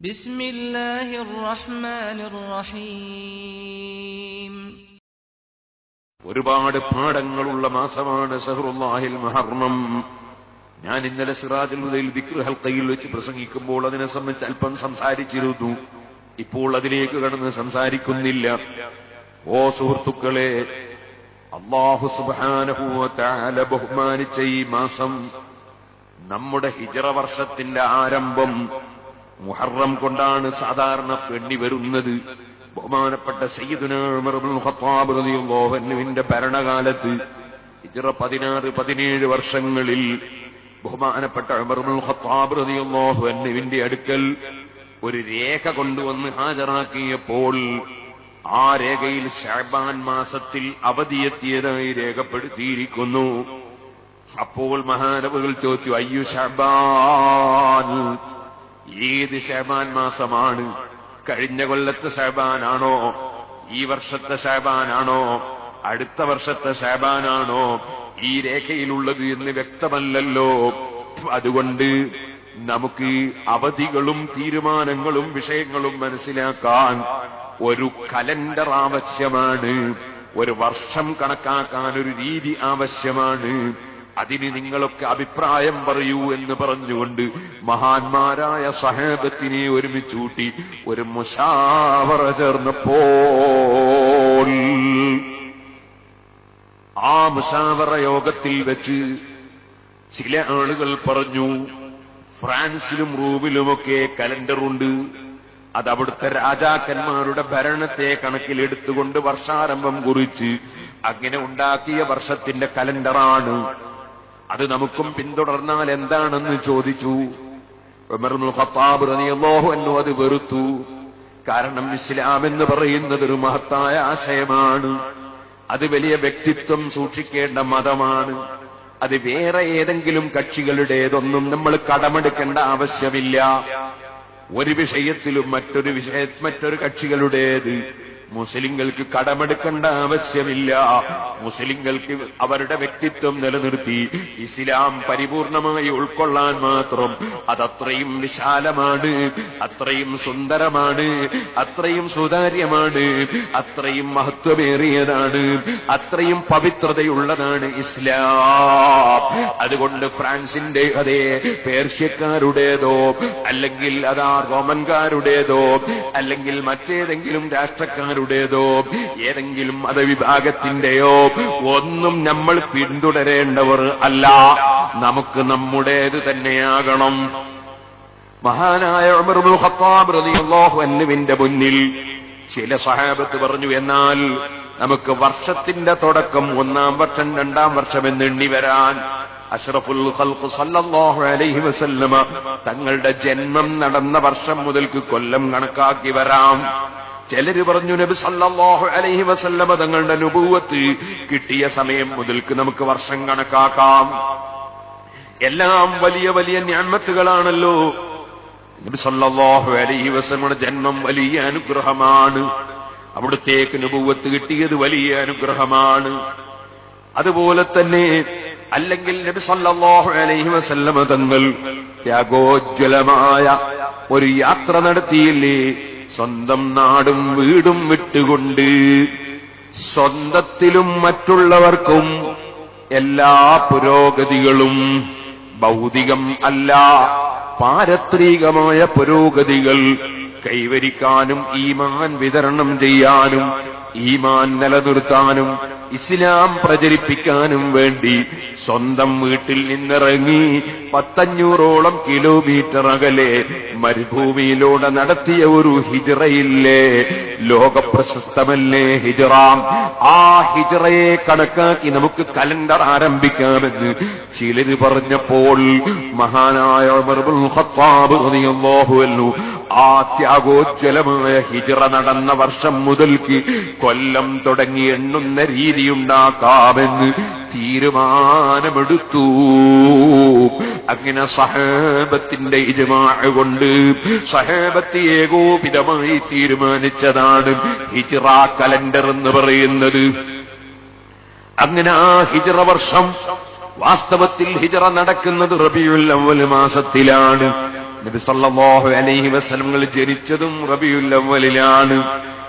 بسم الله الرحمن الرحيم ഒരുപാട് പാഠങ്ങളുള്ള മാസമാണ് സഹറുല്ലാഹിൽ മുഹറം ഞാൻ ഇന്നലെ സിറാജുൽ ഹുദയിൽ ദിക്ർ ഹൽക്കയിൽ വെച്ച് പ്രസംഗിക്കുമ്പോൾ അതിനെ സംബന്ധിച്ച് അല്പം സംസാരിച്ചിരുന്നു ഇപ്പോൾ അതിലേക്ക് കടന്ന് സംസാരിക്കുന്നില്ല ഓ സുഹൃത്തുക്കളെ അള്ളാഹു സുബാനഹുല ബഹുമാനിച്ച ഈ മാസം നമ്മുടെ ഹിജറ വർഷത്തിന്റെ ആരംഭം മുഹറം കൊണ്ടാണ് സാധാരണ പെണ്ണി വരുന്നത്. ബഹുമാനപ്പെട്ട സയ്യിദുന ഉമർ ഇബ്നുൽ ഖത്താബ് റളിയല്ലാഹു അൻഹുവിന്റെ ഭരണകാലത്ത് ഇത്ര പതിനാറ് പതിനേഴ് വർഷങ്ങളിൽ ബഹുമാനപ്പെട്ട റളിയല്ലാഹു അൻഹുവിന്റെ അടുക്കൽ ഒരു രേഖ കൊണ്ടുവന്ന് ഹാജരാക്കിയപ്പോൾ ആ രേഖയിൽ ഷഅബാൻ മാസത്തിൽ അവധിയെത്തിയതായി രേഖപ്പെടുത്തിയിരിക്കുന്നു. അപ്പോൾ മഹാനവുകൾ ചോദിച്ചു അയ്യു ഷബാൻ ഏത് ശാബാൻ മാസമാണ്? കഴിഞ്ഞ കൊല്ലത്തെ ശാബാനാണോ ഈ വർഷത്തെ ശാബാനാണോ അടുത്ത വർഷത്തെ ശാബാനാണോ ഈ രേഖയിലുള്ളത് എന്ന് വ്യക്തമല്ലല്ലോ. അതുകൊണ്ട് നമുക്ക് അവധികളും തീരുമാനങ്ങളും വിഷയങ്ങളും മനസ്സിലാക്കാൻ ഒരു കലണ്ടർ ആവശ്യമാണ്. ഒരു വർഷം കണക്കാക്കാൻ ഒരു രീതി ആവശ്യമാണ്. അതിന് നിങ്ങളൊക്കെ അഭിപ്രായം പറയൂ എന്ന് പറഞ്ഞുകൊണ്ട് മഹാന്മാരായ സഹേബത്തിനെ ഒരുമിച്ച് കൂട്ടി ഒരു മുഷാവറ ചേർന്നപ്പോൾ ആ മുഷാവറ യോഗത്തിൽ വെച്ച് ചില ആളുകൾ പറഞ്ഞു ഫ്രാൻസിലും റൂമിലുമൊക്കെ കലണ്ടറുണ്ട്. അത് അവിടുത്തെ രാജാക്കന്മാരുടെ ഭരണത്തെ കണക്കിലെടുത്തുകൊണ്ട് വർഷാരംഭം കുറിച്ച് അങ്ങനെ ഉണ്ടാക്കിയ വർഷത്തിന്റെ കലണ്ടറാണ് അത് നമുക്കും പിന്തുടർന്നാൽ എന്താണെന്ന് ചോദിച്ചു. ഖത്താബ് അത് വെറുത്തു. കാരണം ഇസ്ലാം എന്ന് പറയുന്നത് ഒരു മഹത്തായ ആശയമാണ്. അത് വലിയ വ്യക്തിത്വം സൂക്ഷിക്കേണ്ട മതമാണ്. അത് വേറെ ഏതെങ്കിലും കക്ഷികളുടേതൊന്നും നമ്മൾ കടമെടുക്കേണ്ട ആവശ്യമില്ല. ഒരു വിഷയത്തിലും മറ്റൊരു വിഷയ മറ്റൊരു കക്ഷികളുടേത് മുസ്ലിങ്ങൾക്ക് കടമെടുക്കേണ്ട ആവശ്യമില്ല. മുസ്ലിങ്ങൾക്ക് അവരുടെ വ്യക്തിത്വം നിലനിർത്തി ഇസ്ലാം പരിപൂർണമായി ഉൾക്കൊള്ളാൻ മാത്രം അതത്രയും വിശാലമാണ് അത്രയും സുന്ദരമാണ് അത്രയും സുതാര്യമാണ് അത്രയും മഹത്വമേറിയതാണ് അത്രയും പവിത്രതയുള്ളതാണ് ഇസ്ലാം. അതുകൊണ്ട് ഫ്രാൻസിന്റെ അതേ പേർഷ്യക്കാരുടേതോ അല്ലെങ്കിൽ അതാ റോമൻകാരുടേതോ അല്ലെങ്കിൽ മറ്റേതെങ്കിലും രാഷ്ട്രക്കാരുടേതോ ഏതെങ്കിലും മതവിഭാഗത്തിന്റെയോ ഒന്നും നമ്മൾ പിന്തുടരേണ്ടവർ അല്ല. നമുക്ക് നമ്മുടേത് തന്നെയാകണം. മഹാനായ അൻഹുവിന്റെ മുന്നിൽ ചില സഹാബത്ത് പറഞ്ഞു എന്നാൽ നമുക്ക് വർഷത്തിന്റെ തുടക്കം ഒന്നാം വർഷം രണ്ടാം വർഷം എന്ന് എണ്ണി വരാൻ അഷ്റഫുൽ ഖൽഖ് സല്ലല്ലാഹു അലൈഹി വസല്ലമ തങ്ങളുടെ ജന്മം നടന്ന വർഷം മുതൽക്ക് കൊല്ലം കണക്കാക്കി വരാം. ചിലര് പറഞ്ഞു നബി സല്ലല്ലാഹു അലൈഹി വസല്ലമ തങ്ങളുടെ അനുഭവത്ത് കിട്ടിയ സമയം മുതൽക്ക് നമുക്ക് വർഷം കണക്കാക്കാം. എല്ലാം വലിയ വലിയ ഞാൻമത്തുകളാണല്ലോ. നബി സല്ലല്ലാഹു അലൈഹി വസല്ലമയുടെ ജന്മം വലിയ അനുഗ്രഹമാണ്. അവിടുത്തേക്ക് അനുഭവത്ത് കിട്ടിയത് വലിയ അനുഗ്രഹമാണ്. അതുപോലെ തന്നെ അല്ലെങ്കിൽ നബി സല്ലല്ലാഹു അലൈഹി വസല്ലമ തങ്ങൾ ത്യാഗോജ്വലമായ ഒരു യാത്ര നടത്തിയില്ലേ? സ്വന്തം നാടും വീടും വിട്ടുകൊണ്ട് സ്വന്തത്തിലും മറ്റുള്ളവർക്കും എല്ലാ പുരോഗതികളും ഭൗതികം അല്ല പാരത്രികമായ പുരോഗതികൾ കൈവരിക്കാനും ഈമാൻ വിതരണം ചെയ്യാനും ഈമാൻ നിലനിർത്താനും ഇസ്ലാം പ്രചരിപ്പിക്കാനും വേണ്ടി സ്വന്തം വീട്ടിൽ നിന്നിറങ്ങി പത്തഞ്ഞൂറോളം കിലോമീറ്റർ അകലെ മരുഭൂമിയിലൂടെ നടത്തിയ ഒരു ഹിജറയില്ലേ? ലോകപ്രശസ്തമല്ലേ ഹിജറാം? ആ ഹിജറയെ കണക്കാക്കി നമുക്ക് കലണ്ടർ ആരംഭിക്കാമെന്ന് ചിലര് പറഞ്ഞപ്പോൾ മഹാനായ ഖത്താബ് റളിയല്ലാഹു അൻഹു ആ ത്യാഗോജ്വലമായ ഹിജറ നടന്ന വർഷം മുതൽക്ക് കൊല്ലം തുടങ്ങി എണ്ണുന്ന രീതിയുണ്ടാക്കാമെന്ന് തീരുമാനമെടുത്തു. അങ്ങനെ സഹേബത്തിന്റെ ഇജമാ കൊണ്ട് ഏകോപിതമായി തീരുമാനിച്ചതാണ് ഹിജറ കലണ്ടർ എന്ന് പറയുന്നത്. അങ്ങനെ ആ ഹിജറ വർഷം വാസ്തവത്തിൽ ഹിജറ നടക്കുന്നത് റബിയുൽ അവൽ മാസത്തിലാണ്. നബി സല്ലല്ലാഹു അലൈഹി വസല്ലം ജനിച്ചതും റബിയുൽ അവ്വലിലാണ്.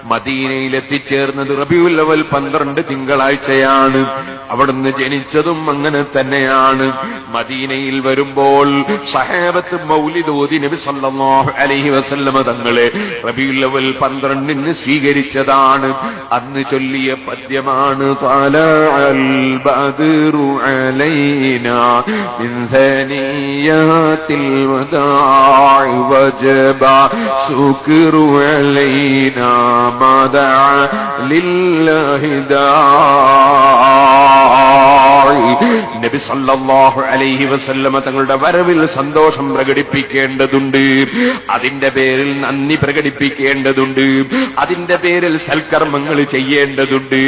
മദീനയിൽ എത്തിച്ചേർന്നത് റബിയുൽ അവൽ പന്ത്രണ്ട് തിങ്കളാഴ്ചയാണ്. അവിടുന്ന് ജനിച്ചതും അങ്ങനെ തന്നെയാണ്. മദീനയിൽ വരുമ്പോൾ സഹാബത്ത് മൗലിദോദി നബി സല്ലല്ലാഹു അലൈഹി വസല്ലമ തങ്ങളെ റബീഉൽ അവൽ പന്ത്രണ്ടിന് സ്വീകരിച്ചതാണ്. അന്ന് ചൊല്ലിയ പദ്യമാണ് താല അൽ ബദറു അലൈനാ മിൻ വദാഇ വജബ സുക്റു അലൈനാ മദഅ ലില്ലാഹി ദാ നബി സല്ലല്ലാഹു അലൈഹി വസല്ലമ തങ്ങളുടെ വരവിൽ സന്തോഷം പ്രകടിപ്പിക്കേണ്ടതുണ്ട്. അതിന്റെ പേരിൽ നന്ദി പ്രകടിപ്പിക്കേണ്ടതുണ്ട്. അതിന്റെ പേരിൽ സൽക്കർമ്മങ്ങൾ ചെയ്യേണ്ടതുണ്ട്.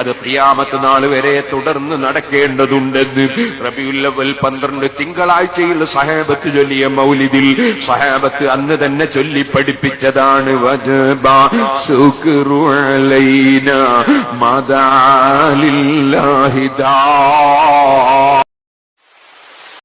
അത് പ്രിയാമത്ത് നാൾ വരെ തുടർന്ന് നടക്കേണ്ടതുണ്ടെന്ന് റബിയുല്ലവൽ പന്ത്രണ്ട് തിങ്കളാഴ്ചയിൽ സഹാബത്ത് ചൊല്ലിയ മൗലിദിൽ സഹാബത്ത് അന്ന് തന്നെ ചൊല്ലി പഠിപ്പിച്ചതാണ്. വജബ ശുക്രു അലൈന മദാലില്ലാഹി ദാ